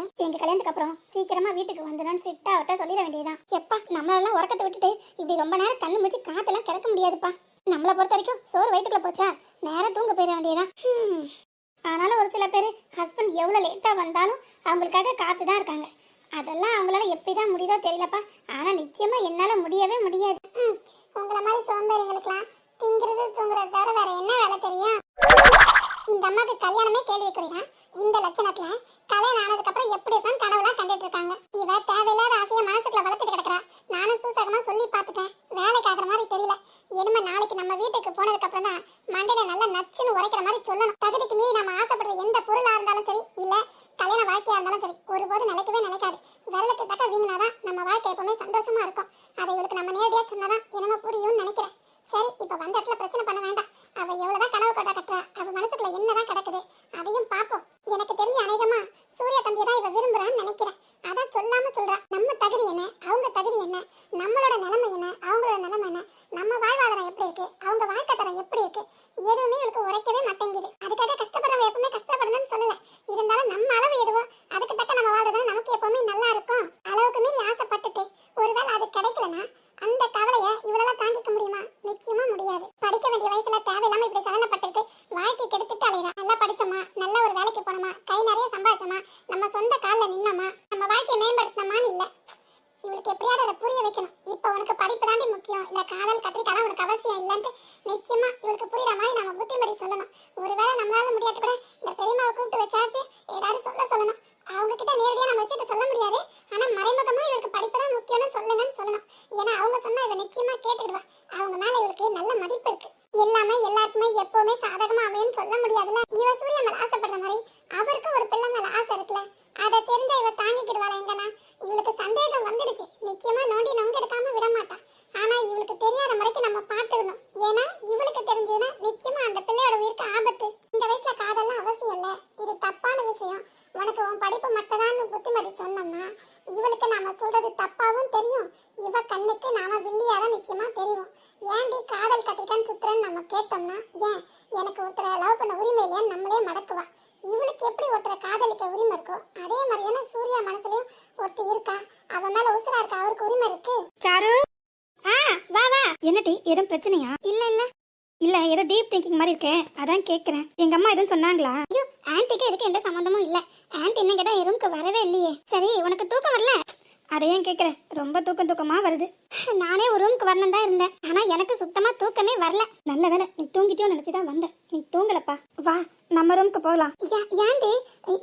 இன்னும் இல்லை எங்க கல்யாணத்துக்கு அப்புறம் சீக்கிரமா வீட்டுக்கு வந்துடும் ஸ்ட்ரிக்டா அவர்கிட்ட சொல்லிட வேண்டியதுதான். எப்பா நம்மளெல்லாம் உறக்கத்தை விட்டுட்டு இப்படி ரொம்ப நேரம் கண்ணு முடிச்சு காத்தெல்லாம் கிடக்க முடியாதுப்பா. நம்மளை பொறுத்த வரைக்கும் சோறு வயிற்றுக்குள்ள போச்சா? நேரம் தூங்க போயிட வேண்டியதுதான். ஆனாலும் ஒரு சில பேர் ஹஸ்பண்ட் எவ்வளோ லேட்டாக வந்தாலும் அவங்களுக்காக காத்து தான் இருக்காங்க. அதெல்லாம் அவங்களால எப்படி தான் முடியுதோ தெரியலப்பா. ஆனால் நிச்சயமாக என்னால் முடியவே முடியாது. உங்களை மாதிரி சோம்பேறிகளுக்கெல்லாம் திங்கிறது தூங்குறது தவிர வேற என்ன வேலை தெரியும்? இந்த அம்மாவுக்கு கல்யாணமே கேள்விக்குறிதான். இந்த லட்சணத்தில் கல்யாணம் ஆனதுக்கு அப்புறம் எப்படி இருப்பான்னு கனவுலாம் கண்டுட்டு இருக்காங்க இவ தேவையில்லாத ஆசையை மனசுக்குள்ள வளர்த்துட்டு கிடக்குறா. நானும் சூசகமா சொல்லி பார்த்துட்டேன். வேலைக்கு ஆகுற மாதிரி தெரியல. இனிமே நாளைக்கு நம்ம வீட்டுக்கு போனதுக்கு அப்புறம் தான் மண்டையில நல்லா நச்சுன்னு உரைக்கிற மாதிரி சொல்லணும். தகுதிக்கு மீறி நம்ம ஆசைப்படுற எந்த பொருளா இருந்தாலும் சரி இல்ல கல்யாண வாழ்க்கையா இருந்தாலும் சரி ஒருபோது நினைக்கவே நினைக்காது. விரலுக்கு தக்க வீங்கினாதான் நம்ம வாழ்க்கை எப்பவுமே சந்தோஷமா இருக்கும். அதை இவளுக்கு நம்ம நேரடியா சொன்னாதான் என்னமோ புரியும்னு நினைக்கிறேன். சரி இப்ப வந்த இடத்துல பிரச்சனை பண்ண வேண்டாம். அவ எவ்வளவுதான் கனவு கோட்டை கட்டுறா? அவ மனசுக்குள்ள என்னதான் கிடக்குது? அதையும் பார்ப்போம் எனக்கு தெரிஞ்ச அநேகமா சூரிய தம்பியை தான் இவ விரும்புறான்னு நினைக்கிறேன். அதான் சொல்லாம சொல்றா. நம்ம தகுதி என்ன? அவங்க தகுதி என்ன? நம்மளோட நிலைமை என்ன? அவங்களோட நிலைமை என்ன? நம்ம வாழ்வாதாரம் எப்படி இருக்கு? அவங்க வாழ்க்கை தரம் எப்படி இருக்கு? எதுவுமே இவளுக்கு உரைக்கவே மாட்டேங்குது. அதுக்காக கஷ்டப்படுறவங்க எப்பவுமே கஷ்டப்படணும்னு சொல்லல இருந்தாலும் நம்ம அளவு எதுவோ அதுக்கு தக்க நம்ம வாழ்றது நமக்கு எப்பவுமே நல்லா இருக்கும் அளவுக்கு மீறி ஆசைப்பட்டுட்டு ஒருவேளை அது கிடைக்கலனா அந்த கவலைய இவளால தாங்கிக்க முடியுமா நிச்சயமா முடியாது படிக்க வேண்டிய வயசுல தேவையில்லாம இப்படி சலனப்பட்டுட்டு வாழ்க்கை கெடுத்துட்டு அலையிறா நல்லா படிச்சோமா நல்ல ஒரு வேலைக்கு போனோமா கை நிறைய சம்பாதிச்சோமா நம்ம சொந்த கால்ல நின்னோமா நம்ம வாழ்க்கையை மேம்படுத்தினோமான்னு இல்ல இவளுக்கு எப்படியாவது அதை புரிய வைக்கணும். இப்போ உனக்கு படிப்பு தாண்டி முக்கியம். இந்த காதல் கத்திரிக்காலாம் உனக்கு அவசியம் இல்லைன்ட்டு நிச்சயமா இவளுக்கு புரியுற மாதிரி நம்ம புத்திமதி சொல்லணும். ஒருவேளை நம்மளால முடியாது கூட இந்த பெரியமாவை கூப்பிட்டு வச்சாச்சு ஏதாவது சொல்ல சொல்லணும். அவங்க கிட்ட நேரடியா நம்ம விஷயத்த சொல்ல முடியாது. ஆனா மறைமுகமா இவளுக்கு படிப்பு தான் முக்கியம்னு சொல்லுங்கன்னு சொல்லணும். ஏன்னா அவங்க சொன்னா இவ நிச்சயமா கேட்டுக்கிடுவா. அவங்க மேல இவளுக்கு நல்ல மதிப்பு இருக்கு. எல்லாமே எல்லாருக்குமே எப்பவுமே சாதகமா அமையும்னு சொல்ல முடியாதுல்ல இவ சூரிய மேல ஆசைப்படுற மாதிரி அவருக்கும் ஒரு பிள்ளை மேல ஆசை இருக்குல்ல அதை தெரிஞ்ச இவ தாங்கிக்கிடுவாளா எங்கன்னா இவளுக்கு சந்தேகம் வந்துடுச்சு நிச்சயமா நோண்டி நொங்க எடுக்காம விட மாட்டா ஆனா இவளுக்கு தெரியாத வரைக்கும் நம்ம பார்த்துக்கணும் ஏன்னா இவளுக்கு தெரிஞ்சதுன்னா நிச்சயமா அந்த பிள்ளையோட உயிருக்கு ஆபத்து இந்த வயசுல காதெல்லாம் அவசியம் இல்ல இது தப்பான விஷயம் உனக்கு உன் படிப்பு மட்டும்தான் புத்திமதி சொன்னோம்னா இவளுக்கு நாம சொல்றது தப்பாவும் தெரியும். இவ கண்ணுக்கு நாம வில்லியாதான் நிச்சயமா தெரியும். ஏன்டி காதல் கத்திரிக்கான்னு சுத்துறேன்னு நம்ம கேட்டோம்னா? ஏன்? எனக்கு ஒருத்தரை லவ் பண்ண உரிமை இல்லையான்னு நம்மளே மடக்குவா. இவளுக்கு எப்படி ஒருத்தரை காதலிக்க உரிமை இருக்கோ? அதே மாதிரி தானே சூர்யா மனசுலயும் ஒருத்தி இருக்கா. அவ மேல உசுரா இருக்கா? அவருக்கு உரிமை இருக்கு. சாரு? ஆ வா வா. என்னடி? எதுவும் பிரச்சனையா? இல்ல இல்ல. இல்ல ஏதோ டீப் திங்கிங் மாதிரி இருக்கே. அதான் கேக்குறேன். எங்க அம்மா எதுவும் சொன்னாங்களா? ஐயோ ஆன்ட்டிக்கு எதுக்கு எந்த சம்மந்தமும் இல்ல. ஆன்ட்டி என்ன கேட்டா என் ரூமுக்கு வரவே இல்லையே. சரி உனக்கு தூக்கம் வரல? அதை ஏன் கேக்குற ரொம்ப தூக்கம் தூக்கமா வருது. நானே ஒரு ரூமுக்கு வரணும் தான் இருந்தேன். ஆனா எனக்கு சுத்தமா தூக்கமே வரல. நல்ல வேலை நீ தூங்கிட்டியோ நினைச்சுதான் வந்தேன். நீ தூங்கலப்பா. வா நம்ம ரூமுக்கு போகலாம் ஏன்டி?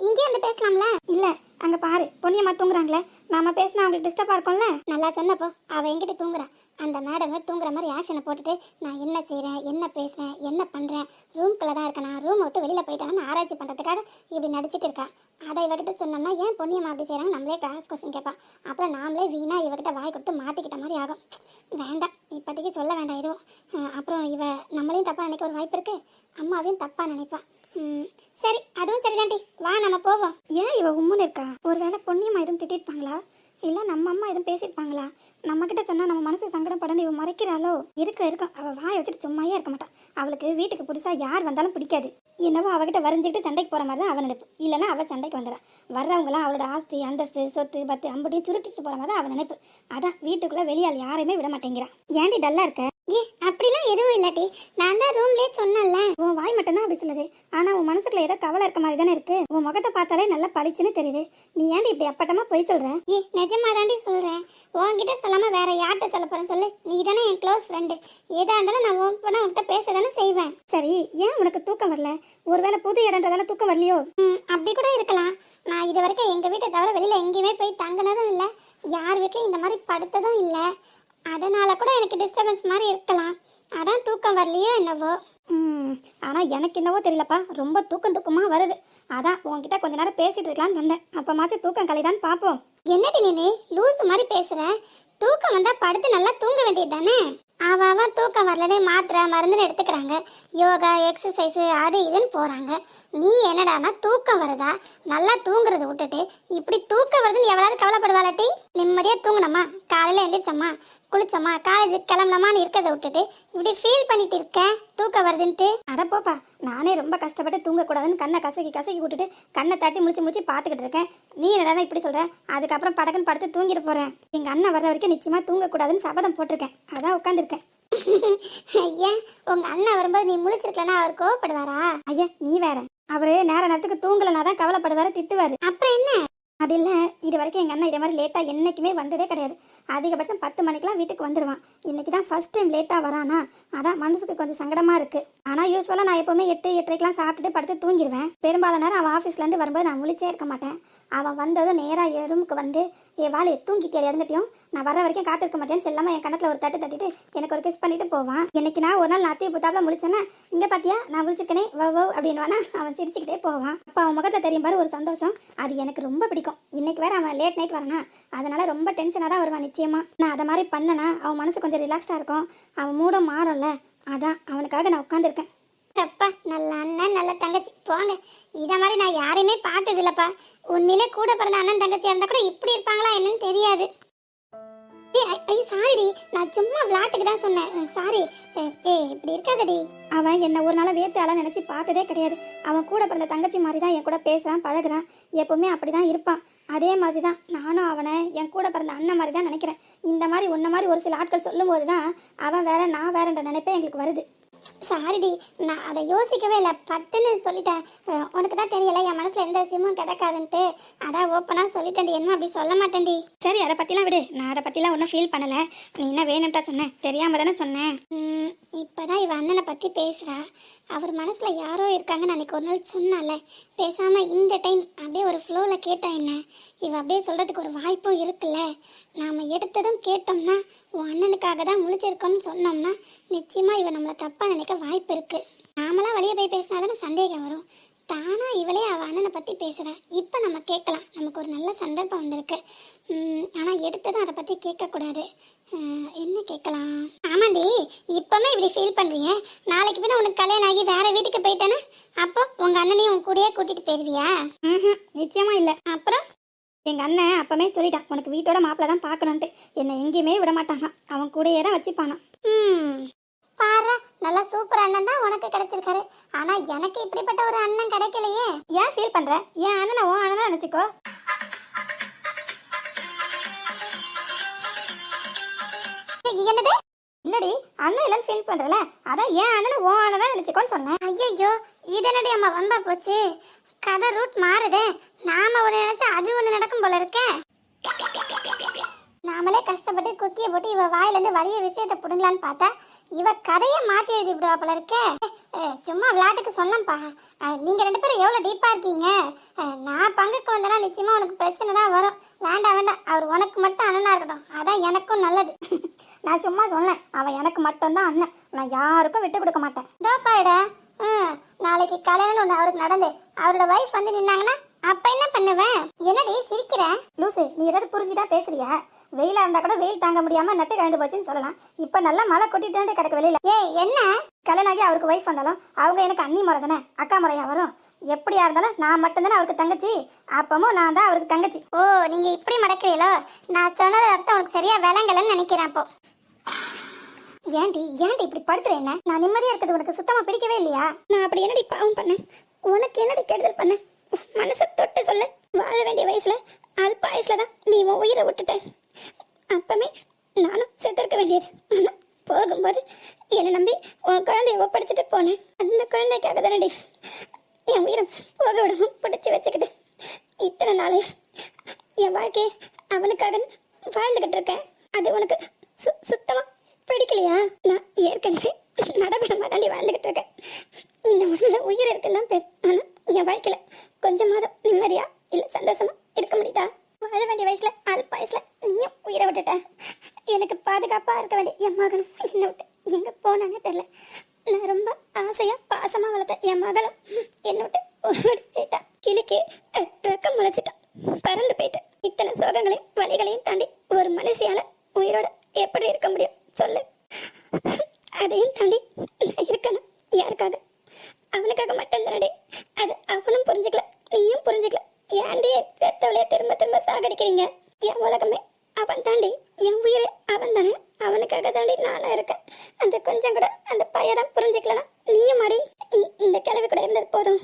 இங்கே வந்து பேசலாம்ல? இல்ல அங்க பாரு. பொன்னியம்மா தூங்குறாங்களே. நாம பேசினா அவங்களுக்கு டிஸ்டர்பா இருக்கும்ல? நல்லா சொன்னப்போ அவ என்கிட்ட தூங்குறா. அந்த மேடம் தூங்குற மாதிரி ஆக்ஷனை போட்டுட்டு நான் என்ன செய்கிறேன் என்ன பேசுகிறேன் என்ன பண்ணுறேன் ரூம்குள்ளே தான் இருக்கேன். நான் ரூம் விட்டு வெளியில் போயிட்டான்னு ஆராய்ச்சி பண்ணுறதுக்காக இப்படி நடிச்சிட்டு இருக்கா? அதை இவகிட்ட சொன்னோம்னா ஏன் பொண்ணியம்மா அப்படி செய்கிறாங்க நம்மளே கிளாஸ் கொஸ்டின் கேட்பான் அப்புறம் நாமளே வீணாக இவகிட்ட வாய் கொடுத்து மாட்டிக்கிட்ட மாதிரி ஆகும். வேண்டாம். இப்போதைக்கு சொல்ல வேண்டாம் எதுவும். அப்புறம் இவ நம்மளையும் தப்பாக நினைக்க ஒரு வாய்ப்பு இருக்குது அம்மாவையும் தப்பாக நினைப்பான் சரி. அதுவும் சரிதான்டி வா நம்ம போவோம். ஏன் இவ உம்முன்னு இருக்கா? ஒருவேளை பொண்ணியம்மா எதுவும் திட்டிருப்பாங்களா? இல்லை நம்ம அம்மா எதுவும் பேசியிருப்பாங்களா? நம்மக்கிட்ட சொன்னால் நம்ம மனசு சங்கடப்படணும் இவன் மறைக்கிறாளோ? இருக்க இருக்கும் அவள் வாயை வச்சுட்டு சும்மாயே இருக்க மாட்டான் அவளுக்கு வீட்டுக்கு புதுசாக யார் வந்தாலும் பிடிக்காது. என்னவோ அவகிட்ட வரைஞ்சிக்கிட்டு சண்டைக்கு போகிற மாதிரி தான் அவன் நினைப்பு. இல்லைன்னா அவள் சண்டைக்கு வந்துடா வர்றவங்களாம் அவளோட ஆஸ்தி அந்தஸ்து சொத்து பத்து அம்புட்டியும் சுருட்டிட்டு போகிற மாதிரி தான் அவன் நினைப்பு. அதான் வீட்டுக்குள்ளே வெளியால் யாரையுமே விட மாட்டேங்கிறான் ஏன்டி டல்லாக இருக்க? ஏ அப்படிலாம் எதுவும் இல்லாட்டி நான் தான் ரூம்லயே சொன்னேன்ல. உன் வாய் மட்டும்தான் அப்படி சொல்லுது. ஆனா உன் மனசுக்குள்ள ஏதோ கவலை இருக்க மாதிரி தானே இருக்கு. உன் முகத்தை பார்த்தாலே நல்லா பளிச்சுன்னு தெரியுது. நீ ஏன்டி இப்படி அப்பட்டமா போய் சொல்ற? ஏ நிஜமா தாண்டி சொல்றேன். உன்கிட்ட சொல்லாம வேற யார்கிட்ட சொல்ல போறேன் சொல்லு. நீ தானே என் க்ளோஸ் ஃப்ரெண்டு ஏதா இருந்தாலும் நான் உன் பண்ண உன்கிட்ட பேச தானே செய்வேன். சரி ஏன் உனக்கு தூக்கம் வரல? ஒருவேளை புது இடன்றதால தூக்கம் வரலையோ? ம் அப்படி கூட இருக்கலாம். நான் இது வரைக்கும் எங்க வீட்டை தவிர வெளியில எங்கேயுமே போய் தங்கினதும் இல்லை. யார் வீட்லயும் இந்த மாதிரி படுத்ததும் இல்லை. அதனால கூட எனக்கு டிஸ்டர்பன்ஸ் மாதிரி இருக்கலாம். அதான் தூக்கம் வரலையோ என்னவோ. ம் ஆனால் எனக்கு என்னவோ தெரியலப்பா. ரொம்ப தூக்கம் தூக்கமாக வருது. அதான் உன்கிட்ட கொஞ்ச நேரம் பேசிட்டு இருக்கலாம்னு வந்தேன். அப்போ அப்பமாச்சும் தூக்கம் கலைதான் பார்ப்போம் என்னடி நீ லூஸ் மாதிரி பேசுகிற தூக்கம் வந்தால் படுத்து நல்லா தூங்க வேண்டியது தானே? அவன் தூக்கம் வரலனே மாத்திரை மருந்துன்னு எடுத்துக்கிறாங்க. யோகா எக்ஸசைஸ் அது இதுன்னு போகிறாங்க நீ என்னடானா தூக்கம் வருதா? நல்லா தூங்குறத விட்டுட்டு இப்படி தூக்கம் வருதுன்னு எவ்வளவு கவலைப்படுவாளாட்டி நிம்மதியாக தூங்கணுமா? காலையில் எந்திரிச்சம்மா குளிச்சம்மா காலேஜுக்கு கிளம்பலாமான்னு இருக்கிறத விட்டுட்டு இப்படி ஃபீல் பண்ணிட்டு இருக்க? தூக்கம் வருதுன்ட்டு. அட போப்பா நானே ரொம்ப கஷ்டப்பட்டு தூங்கக்கூடாதுன்னு கண்ணை கசக்கி கசக்கி விட்டுட்டு கண்ணை தட்டி முடிச்சு முடிச்சு பார்த்துக்கிட்டு இருக்கேன். நீ என்னடா இப்படி சொல்கிறேன் அதுக்கப்புறம் படக்குன்னு படுத்து தூங்கிட்டு போகிறேன் எங்கள் அண்ணன் வர்ற வரைக்கும் நிச்சயமாக தூங்கக்கூடாதுன்னு சபதம் போட்டிருக்கேன். அதான் உட்காந்துருக்கேன் ஐயா உங்க அண்ணன் வரும்போது நீ முழிச்சிருக்கலன்னா அவர் கோவப்படுவாரா? ஐயா நீ வேற. அவரு நேர நேரத்துக்கு தூங்கலனா தான் கவலைப்படுவாரு திட்டுவாரு. அப்புறம் என்ன? அது இல்லை இது வரைக்கும் எங்கள் அண்ணன் இதே மாதிரி லேட்டாக என்றைக்குமே வந்ததே கிடையாது. அதிகபட்சம் பத்து மணிக்கெலாம் வீட்டுக்கு வந்துடுவான் இன்னைக்கு தான் ஃபர்ஸ்ட் டைம் லேட்டாக வரானா? அதான் மனசுக்கு கொஞ்சம் சங்கடமாக இருக்குது ஆனால் யூஸ்வலாக நான் எப்போவுமே எட்டு எட்டரைக்கெலாம் சாப்பிட்டுட்டு படுத்து தூங்கிடுவேன் பெரும்பாலான நேரம் அவன் ஆஃபீஸ்லேருந்து வரும்போது நான் முழிச்சே இருக்க மாட்டேன். அவன் வந்ததும் நேராக என் ரூமுக்கு வந்து ஏ வாழை தூங்கிட்டே எதுங்கட்டியும் நான் வர வரைக்கும் காத்திருக்க மாட்டேன்னு செல்லாமல் என் கணத்தில் ஒரு தட்டு தட்டிட்டு எனக்கு ஒரு கிஸ் பண்ணிட்டு போவான். இன்னைக்கு நான் ஒரு நாள் நாத்திய புத்தாப்பில் முழிச்சேன்னா இங்கே பார்த்தியா நான் முழிச்சிருக்கனே. வவ் வவ் அவன் சிரிச்சுக்கிட்டே போவான். அப்போ அவன் முகத்தில் தெரியும் பாரு ஒரு சந்தோஷம். அது எனக்கு ரொம்ப பிடிக்கும். இன்னைக்கு வேற அவன் லேட் நைட் வரானா அதனால ரொம்ப டென்ஷனாக தான் வருவான் நிச்சயமா. நான் அதை மாதிரி பண்ணனா அவன் மனசு கொஞ்சம் ரிலாக்ஸ்டாக இருக்கும். அவன் மூடம் மாறும்ல. அதான் அவனுக்காக நான் உட்காந்துருக்கேன் அப்பா நல்ல அண்ணன் நல்ல தங்கச்சி. போங்க. இத மாதிரி நான் யாரையுமே பார்த்தது இல்லப்பா உண்மையிலே கூட பிறந்த அண்ணன் தங்கச்சியா இருந்தா கூட இப்படி இருப்பாங்களா என்னன்னு தெரியாது. ஐய் சாரிடி. நான் சும்மா விளாட்டுக்கு தான் சொன்னேன். சாரி. ஏய் இப்படி இருக்காதடி. அவன் என்ன ஒரு நாள் வேத்தால நினைச்சு பார்த்ததே கிடையாது. அவன் கூட பிறந்த தங்கச்சி மாதிரி தான் என் கூட பேசுறான் பழகுறான். எப்பவுமே அப்படிதான் இருப்பான். அதே மாதிரி தான் நானும் அவனை என் கூட பிறந்த அண்ணன் மாதிரி தான் நினைக்கிறேன். இந்த மாதிரி உன்ன மாதிரி ஒரு சில ஆட்கள் சொல்லும்போது தான் அவன் வேற நான் வேறன்ற நினைப்பே எங்களுக்கு வருது. சாரிடி நான் அதை யோசிக்கவே இல்லை. பட்டுன்னு சொல்லிட்டேன். உனக்கு தான் தெரியல என் மனசில் எந்த விஷயமும் கிடக்காதுன்ட்டு. அதான் ஓப்பனாக சொல்லிட்டேன்டி. என்ன அப்படி சொல்ல மாட்டேன்டி. சரி அதை பற்றிலாம் விடு. நான் அதை பற்றிலாம் ஒன்றும் ஃபீல் பண்ணலை. நீ என்ன வேணும்ட்டா சொன்னேன் தெரியாமல் தானே சொன்னேன். இப்போ தான் இவன் அண்ணனை பற்றி பேசுகிறா அவர் மனசில் யாரோ இருக்காங்கன்னு அன்றைக்கி ஒரு நாள் சொன்னால பேசாமல் இந்த டைம் அப்படியே ஒரு ஃப்ளோவில் கேட்டா என்ன? இவ அப்படியே சொல்கிறதுக்கு ஒரு வாய்ப்பும் இருக்குல்ல. நாம் எடுத்ததும் கேட்டோம்னா உன் அண்ணனுக்காக தான் முழிச்சிருக்கோம்னு சொன்னோம்னா நிச்சயமாக இவன் நம்மளை தப்பாக நினைக்க வாய்ப்பு இருக்குது நாமளாக வெளியே போய் பேசினா தானே சந்தேகம் வரும். தானாக இவளே அவள் அண்ணனை பற்றி பேசுகிறா இப்போ நம்ம கேட்கலாம். நமக்கு ஒரு நல்ல சந்தர்ப்பம் வந்திருக்கு. ஆனால் எடுத்ததும் அதை பற்றி கேட்கக்கூடாது. என்ன கேட்கலாம்? ஆமாண்டி இப்பவுமே இப்படி ஃபீல் பண்றீங்க. நாளைக்கு பின்ன உனக்கு கல்யாணம் ஆகி வேற வீட்டுக்கு போயிட்டேன்னா அப்போ உங்க அண்ணனையும் உன் கூடயே கூட்டிட்டு போயிருவியா? நிச்சயமா இல்ல. அப்புறம்? எங்க அண்ணன் அப்பவே சொல்லிட்டான் உனக்கு வீட்டோட மாப்பிள்ள தான் பார்க்கணுன்ட்டு என்னை எங்கேயுமே விட மாட்டாங்க அவன் கூடயே தான் வச்சுப்பானான் ம். பாரு நல்லா சூப்பர் அண்ணன் தான் உனக்கு கிடைச்சிருக்காரு. ஆனா எனக்கு இப்படிப்பட்ட ஒரு அண்ணன் கிடைக்கலையே. ஏன் ஃபீல் பண்ற? என் அண்ணனை உன் அண்ணனா நினைச்சுக்கோ. என்னது? இல்லடி அண்ணன் இல்லைன்னு ஃபீல் பண்றல அதான் ஏன் அண்ணனை உன் அண்ணனா நினைச்சுக்கோன்னு சொன்னேன். ஐயோ இதனடி அம்மா வந்தா போச்சு. கதை ரூட் மாறுதே. நாம ஒன்று நினைச்சா அது ஒன்று நடக்கும் போல இருக்க. நாமளே கஷ்டப்பட்டு குக்கியை போட்டு இவ வாயிலேருந்து வரிய விஷயத்தை பிடுங்கலான்னு பார்த்தா இவ கதையை மாத்தி எழுதி விடுவா போல இருக்கே. சும்மா விளையாட்டுக்கு சொன்னேன்ப்பா. நீங்கள் ரெண்டு பேரும் எவ்வளோ டீப்பாக இருக்கீங்க? நான் பங்குக்கு வந்தனா நிச்சயமாக உனக்கு பிரச்சனை தான் வரும். வேண்டாம் வேண்டாம். அவர் உனக்கு மட்டும் அண்ணனாக இருக்கட்டும். அதான் எனக்கும் நல்லது. நான் சும்மா சொன்னேன். அவன் எனக்கு மட்டும்தான் அண்ணன். நான் யாருக்கும் விட்டு கொடுக்க மாட்டேன். இதோ பாருடா ம் நாளைக்கு கல்யாணம் ஒன்று அவருக்கு நடந்து. அவரோட வைஃப் வந்து நின்னாங்கன்னா அப்போ என்ன பண்ணுவேன் என்னடி சிரிக்கிற? லூசு நீ ஏதாவது புரிஞ்சுதான் பேசுறியா? வெயிலா இருந்தா கூட வெயில் தாங்க முடியாம நட்டு கழண்டு போச்சுன்னு சொல்லலாம். இப்ப நல்லா மழை கொட்டிட்டு கிடக்கு வெளியில. ஏய் என்ன? கல்யாணம் ஆகி அவருக்கு வைஃப் வந்தாலும் அவங்க எனக்கு அண்ணி முறை தானே அக்கா முறையா வரும். எப்படியா இருந்தாலும் நான் மட்டும்தானே அவருக்கு தங்கச்சி. அப்பமும் நான் தான் அவருக்கு தங்கச்சி. ஓ நீங்க இப்படி மடக்கிறீங்களோ? நான் சொன்னது அர்த்தம் உனக்கு சரியா விளங்கலன்னு நினைக்கிறேன் அப்போ. ஏன்டி ஏன்டி இப்படி படுத்துற என்ன? நான் நிம்மதியா இருக்கிறது உனக்கு சுத்தமா பிடிக்கவே இல்லையா? நான் அப்படி என்னடி பாவம் பண்ணேன்? உனக்கு என்னடி கெடுதல் பண்ண மனசை தொட்டு சொல்ல. வாழ வேண்டிய வயசுல அல்ப வயசுல தான் நீ உன் உயிரை விட்டுட்ட. அப்பமே நானும் செத்துருக்க வேண்டியது. ஆனால் போகும்போது என்னை நம்பி உன் குழந்தைய ஒப்படைச்சிட்டு போனேன். அந்த குழந்தைக்காக தானடி என் உயிரை போக விடாம பிடிச்சி வச்சுக்கிட்டு இத்தனை நாள் என் வாழ்க்கையை அவனுக்காக வாழ்ந்துக்கிட்டு இருக்கேன். அது உனக்கு சு சுத்தமாக பிடிக்கலையா? நான் ஏற்கனவே நடபடமாக தாண்டி வாழ்ந்துக்கிட்டு இருக்கேன். இந்த உடம்புல உயிர் இருக்குன்னு தான் பேர் ஆனால் என் வாழ்க்கையில் கொஞ்சமாவது நிம்மதியாக இல்ல சந்தோஷமா இருக்க முடியுதா வாழ வேண்டிய வயசுல அல்ப வயசுல நீயும் உயிரை விட்டுட்ட எனக்கு பாதுகாப்பா இருக்க வேண்டிய என் மகனும் என்னை விட்டு எங்க போனானே தெரியல நான் ரொம்ப ஆசையா பாசமா வளர்த்த என் மகளும் என்னை விட்டு ஓடி போயிட்டா கிளிக்கு ரக்கம் முளைச்சிட்டான் பறந்து போயிட்டு இத்தனை சோகங்களையும் வலிகளையும் தாண்டி ஒரு மனுஷியால உயிரோட எப்படி இருக்க முடியும் சொல்லு அதையும் தாண்டி நான் இருக்கணும் யாருக்காக அவனுக்காக மட்டும் தானே அது அவனும் புரிஞ்சுக்கல நீயும் புரிஞ்சுக்கல ஏன்டி பெத்தவளைய திரும்ப திரும்ப சாகடிக்கிறீங்க என் உலகமே அவன் தாண்டி என் உயிரே அவன் தானே அவனுக்காக இருக்க அந்த கொஞ்சம் கூட அந்த பையதான் புரிஞ்சுக்கலாம் நீயும் மாடி இந்த- கிழவி கூட இருந்தது போதும்.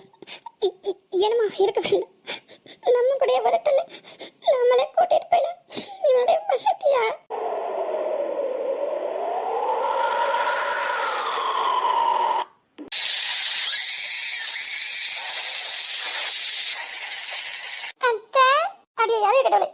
என்னமா இருக்க வேண்டும். நம்ம கூட வரட்டுன்னு நம்மளே கூட்டிட்டு போயிடலாம். இவனுடைய பசட்டியா அத்தை அடியே யாரு கடவுளே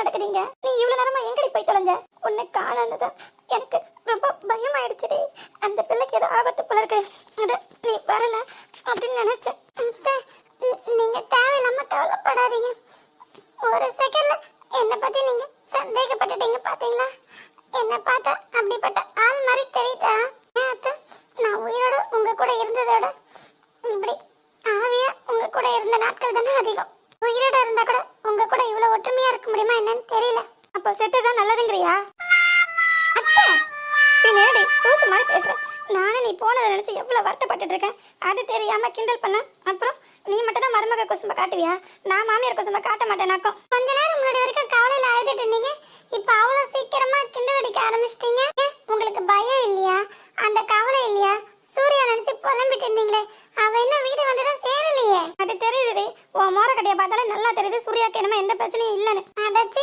நடக்குதுங்க. நீ இவ்வளவு நேரமா எங்கடி போய் தொலைஞ்ச? உன்னை காணானதான் எனக்கு ரொம்ப பயமாயிடுச்சுடி. அந்த பிள்ளைக்கு ஏதோ ஆபத்து போல இருக்கு. அட நீ வரல அப்படின்னு நினைச்சேன். நீங்க தேவையில்லாம கவலைப்படாதீங்க. ஒரு செகண்ட்ல என்ன பத்தி நீங்க சந்தேகப்பட்டுட்டீங்க பாத்தீங்களா? என்ன பார்த்தா அப்படிப்பட்ட ஆள் மாதிரி தெரியுதா? நான் உயிரோட உங்க கூட இருந்ததோட இப்படி ஆவியா உங்க கூட இருந்த நாட்கள் தானே அதிகம். உயிரோட இருந்தா கூட உங்க கூட இவ்வளவு ஒற்றுமையா இருக்க முடியுமா என்னன்னு தெரியல. அப்ப செத்து தான் நல்லதுங்கிறியா? அத்தை பின்னாடி தூசு மாதிரி பேசுற. நானும் நீ போனதை நினைச்சு எவ்வளவு வருத்தப்பட்டுட்டு இருக்கேன். அது தெரியாம கிண்டல் பண்ண. அப்புறம் நீ மட்டும் தான் மருமக குசும்ப காட்டுவியா? நான் மாமியார் குசும்ப காட்ட மாட்டேனாக்கும் கொஞ்ச நேரம் முன்னாடி வரைக்கும் கவலையில அழுதுட்டு இருந்தீங்க. இப்ப அவ்வளவு சீக்கிரமா கிண்டல் அடிக்க ஆரம்பிச்சிட்டீங்க. உங்களுக்கு பயம் இல்லையா? அந்த கவலை இல்லையா? சூர்யா நினைச்சு புலம்பிட்டு இருந்தீங்களே. அவ என்ன வீடு வந்துதான் சேரலையே. அது தெரியுது உன் மோர கட்டைய பார்த்தாலே நல்லா தெரியுது. சூர்யாக்கு என்னமோ எந்த பிரச்சனையும் இல்லைன்னு. அடைச்சு